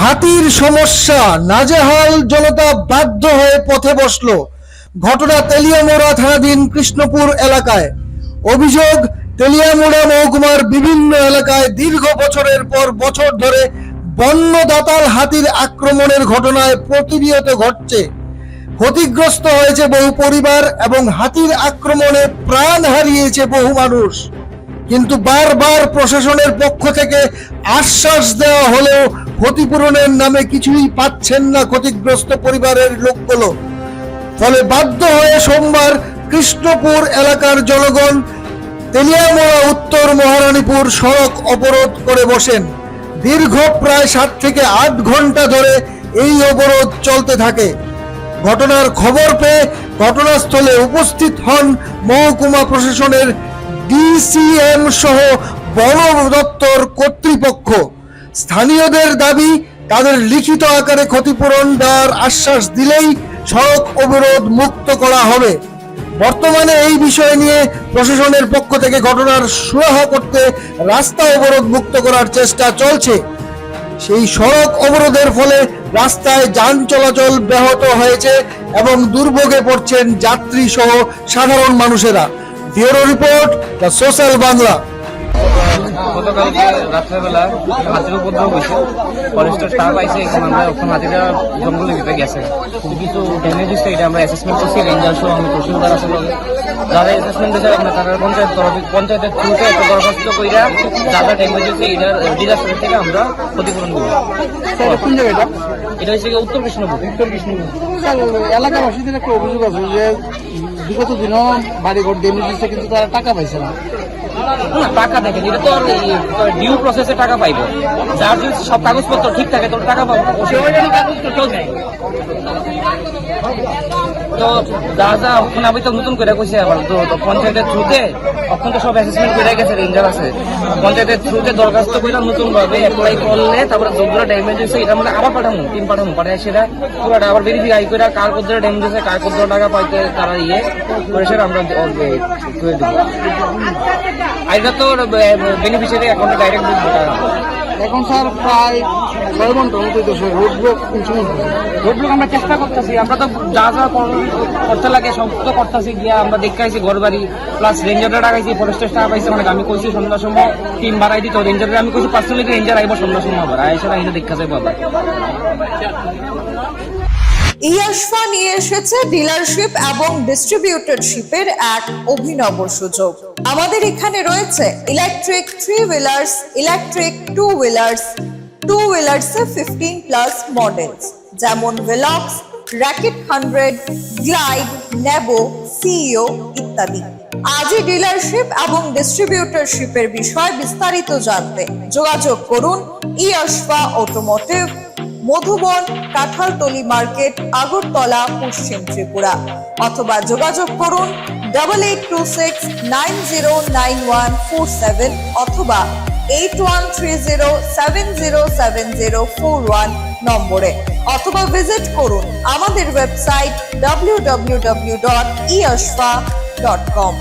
হাতির সমস্যা, নাজেহাল জনতা বাধ্য হয়ে পথে বসল। ঘটনা তেলিয়ামোড়া থানাধীন কৃষ্ণপুর এলাকায়। অভিযোগ, তেলিয়ামোড়া মহকুমার বিভিন্ন এলাকায় দীর্ঘ বছরের পর বছর ধরে বন্য দাতাল হাতির আক্রমণের ঘটনায় প্রতিনিয়ত ঘটছে। ক্ষতিগ্রস্ত হয়েছে বহু পরিবার এবং হাতির আক্রমণে প্রাণ হারিয়েছে বহু মানুষ। কিন্তু বারবার প্রশাসনের পক্ষ থেকে আশ্বাস দেওয়া হলেও ক্ষতিপূরণের নামে কিছুই পাচ্ছেন না ক্ষতিগ্রস্ত পরিবারের লোকগুলো। ফলে বাধ্য হয়ে সোমবার কৃষ্ণপুর এলাকার জনগণ তেলিয়ামোড়া, উত্তর মহারানীপুর সড়ক অবরোধ করে বসেন। দীর্ঘ প্রায় সাত থেকে আট ঘণ্টা ধরে এই অবরোধ চলতে থাকে। ঘটনার খবর পেয়ে ঘটনাস্থলে উপস্থিত হন মহকুমা প্রশাসনের ডিসিএম সহ বন দপ্তর কর্তৃপক্ষ। স্থানীয়দের দাবি তাদের লিখিত আকারে ক্ষতিপূরণ দেওয়ার আশ্বাস দিলেই সড়ক অবরোধ মুক্ত করা হবে। বর্তমানে এই বিষয় নিয়ে প্রশাসনের পক্ষ থেকে ঘটনার সুরাহা করতে রাস্তা অবরোধ মুক্ত করার চেষ্টা চলছে। সেই সড়ক অবরোধের ফলে রাস্তায় যান চলাচল ব্যাহত হয়েছে এবং দুর্ভোগে পড়ছেন যাত্রী সহ সাধারণ মানুষেরা। Bureau report, the social Bangla. গতকালকে রাত্রেবেলা হাতির উপদ্রব হয়েছে। ফরেস্টের স্টাফ আইসে এখানে আমরা ওখানে হাতিরা জঙ্গলের ভিতরে গেছে। কিছু ড্যামেজ হয়েছে এটা আমরা অ্যাসেসমেন্ট করছি রেঞ্জার সহ আমি তহসিলদার আছে। যারা অ্যাসেসমেন্ট দিয়েছে আমরা তারা পঞ্চায়েত তরফ- পঞ্চায়েতের থ্রুতে একটা দরখাস্ত কইরা যা যা ড্যামেজ হয়েছে এটার ডিজাস্টার থেকে আমরা ক্ষতিপূরণ দেবো। কোন জায়গাটা এটা? হচ্ছে উত্তর কৃষ্ণপুর। উত্তর কৃষ্ণপুর। এলাকাবাসীদের একটা অভিযোগ আছে যে বিগত দিনও বাড়িঘর ড্যামেজ হচ্ছে কিন্তু তারা টাকা পাইছে না। না, টাকা দেখেন এটা তো আর ডিউ প্রসেসে টাকা পাইবো। যার যদি সব কাগজপত্র ঠিক থাকে তোর টাকা পাবো। তো যা ওখানে আমি তো নতুন করে কইছি আবার তো তো পঞ্চায়েতের থ্রুতে এখন তো সব অ্যাসেসমেন্ট করে গেছে রেঞ্জার আছে। পঞ্চায়েতের থ্রুতে দরখাস্ত করে নতুন ভাবে অ্যাপ্লাই করলে তারপরে যেগুলো ড্যামেজ হয়েছে এটা আমরা আবার পাঠাবো টিম পাঠাবো পাঠাই সেটা পুরোটা আবার ভেরিফাই করে কার কত ড্যামেজ হয়েছে কার কত টাকা পাইতে তারা ইয়ে করে সেটা আমরা করে দেবো। এটা তো বেনিফিশিয়ারি অ্যাকাউন্টে ডাইরেক্ট টাকা এখন স্যার প্রায় ছয় ঘণ্টার মতো দেশে রোড ব্লক হবে? রোডব্লক আমরা চেষ্টা করতেছি আমরা তো যা যা কর- করতে লাগে সব তো করতেছি গিয়া আমরা দেখাইছি ঘর বাড়ি প্লাস রেঞ্জারটা ডাকাইছি ফরেস্টের স্টাফ আইছে মানে আমি কইছি সন্ধ্যার সময় টিম বাড়াই দিত রেঞ্জারের আমি কইছি পার্সোনালি রেঞ্জার আইব সন্ধ্যার সময় আবার আইসা আইসা দেখা যাব আবার ইয়াশফা নিয়ে এসেছে ডিলারশিপ এবং ডিস্ট্রিবিউটরশিপের এক অভিনব সুযোগ। আমাদের এখানে রয়েছে electric three wheelers electric two wheelers two হুইলার্সে fifteen plus models যেমন ভেলক্স র্যাকেট হান্ড্রেড গ্লাইড নেব সিইও ইত্যাদি। আজই ডিলারশিপ এবং ডিস্ট্রিবিউটরশিপের বিষয় বিস্তারিত জানতে যোগাযোগ করুন ইয়াশফা অটোমোটিভ মধুবন, কাঁঠালতলি মার্কেট, আগরতলা, পশ্চিম ত্রিপুরা। অথবা যোগাযোগ করুন double eight two six nine zero nine one four seven অথবা eight one three zero seven zero seven zero four one নম্বরে। অথবা ভিজিট করুন আমাদের website W W W dot dot com